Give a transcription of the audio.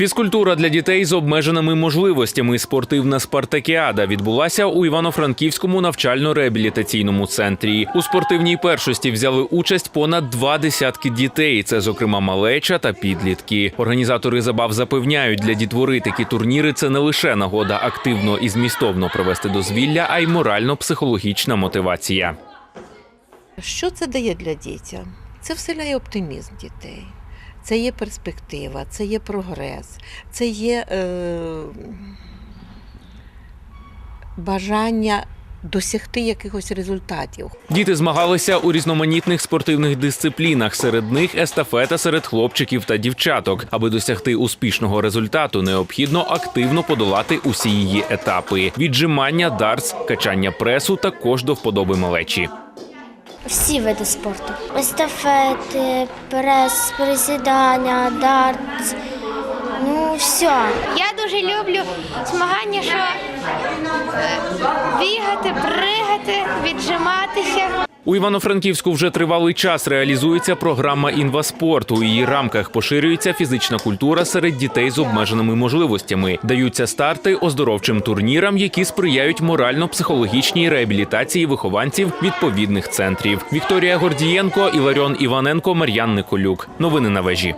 Фізкультура для дітей з обмеженими можливостями. Спортивна спартакіада відбулася у Івано-Франківському навчально-реабілітаційному центрі. У спортивній першості взяли участь понад два десятки дітей. Це, зокрема, малеча та підлітки. Організатори забав запевняють, для дітвори такі турніри це не лише нагода активно і змістовно провести дозвілля, а й морально-психологічна мотивація. Що це дає для дітям? Це вселяє оптимізм дітей. Це є перспектива, це є прогрес, це є е, бажання досягти якихось результатів. Діти змагалися у різноманітних спортивних дисциплінах. Серед них естафета серед хлопчиків та дівчаток. Аби досягти успішного результату, необхідно активно подолати усі її етапи: віджимання, дартс, качання пресу також до вподоби малечі. Всі види спорту. Естафети, прес, присідання, дартс. Ну, все. Я дуже люблю змагання, що е, бігати, пригати, віджиматися. У Івано-Франківську вже тривалий час реалізується програма інваспорт. У її рамках поширюється фізична культура серед дітей з обмеженими можливостями. Даються старти оздоровчим турнірам, які сприяють морально-психологічній реабілітації вихованців відповідних центрів. Вікторія Гордієнко, Іларіон Іваненко, Мар'ян Николюк. Новини на вежі.